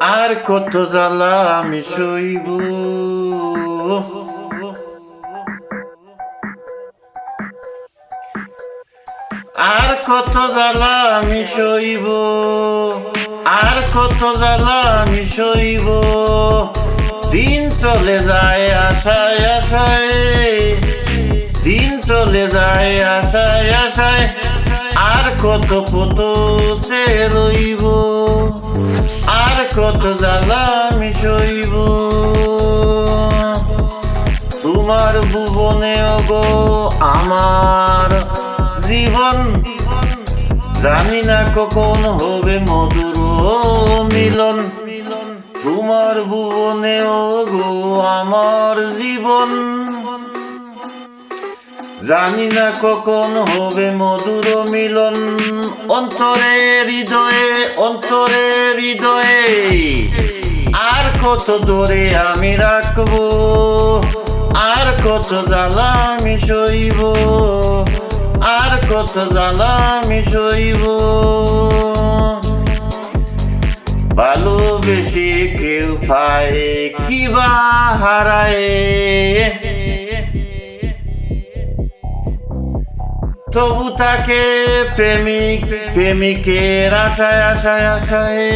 আর কত জ্বালা আমি সইব আর কত জ্বালা আমি সইব আর কত জ্বালা আমি সইব দিন চলে যায় আশায় আশায়। দিন চলে যায় আশায় আশায়। কত কত সে রইব? আর কত জ্বালা আমি সইব? তোমার ভুবনে গো আমার জীবন। জানি না কখন হবে মধুর মিলন। তোমার ভুবনে গো আমার জীবন। জানি না কখন হবে মধুর মিলন। অন্তরে হৃদয়ে অন্তরে হৃদয়ে। আর কত দূরে আমি রাখব? আর কত জ্বালা আমি সইব? আর কত জ্বালা আমি সইব? ভালোবেসে কেউ পায় কিবা হারায়? তবু তাকে প্রেমিক, প্রেমিকের আশায় আশায় আশায়।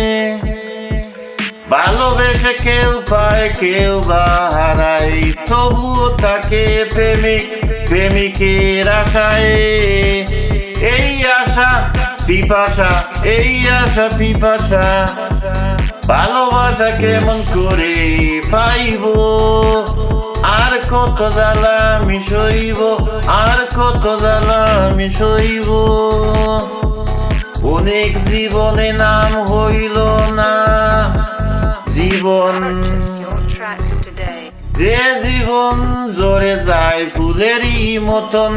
ভালোবেসে কেউ পায়, কেউ বা হারায়। তবুও তাকে প্রেমিক, প্রেমিকের আশায়। এই আশা, পিপাসা, এই আশা, পিপাসা। ভালোবাসা কেমন করে পাইব? কত জ্বালা আমি সইব আর কত জ্বালা আমি সইব অনেক জীবনে নাম হইল না। জীবন. যে জীবন জোরে যায় ফুলেরই মতন।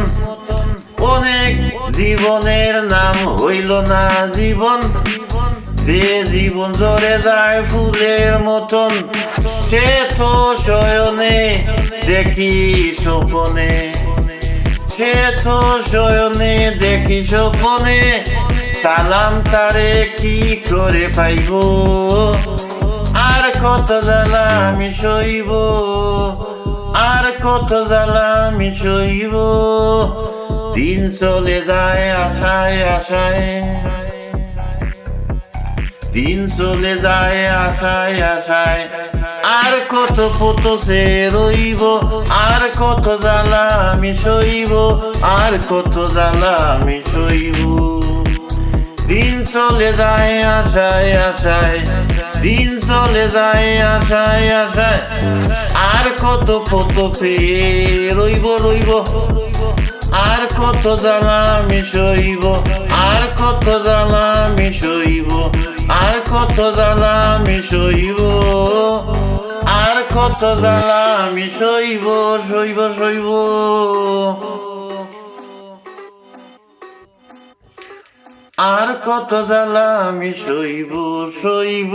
অনেক জীবনের নাম হইল না জীবন। যে জীবন জোরে যায় ফুলের মতন সে তো শয়নে দেখি স্বপনে সে তো শয়নে দেখি স্বপনে সালাম তারে কি করে পাইব আর কত জ্বালা আমি সইব আর কত জ্বালা আমি সইব দিন চলে যায় আশায় আশায় দিন চলে যায়, আশায় আশায়। আর কত কত সে রইব, আর কত জ্বালা আমি সইব, আর কত জ্বালা আমি সইব। দিন চলে যায়, আশায় আশায়। দিন চলে যায়, আশায় আশায়। আর কত কত পেয়ে রইব রইব। আর কত জ্বালা আমি সইব, আর কত জ্বালা আমি সইব। আর কত জ্বালা আমি সইব? আর কত জ্বালা আমি সইব সইব সইব? আর কত জ্বালা আমি সইব সইব?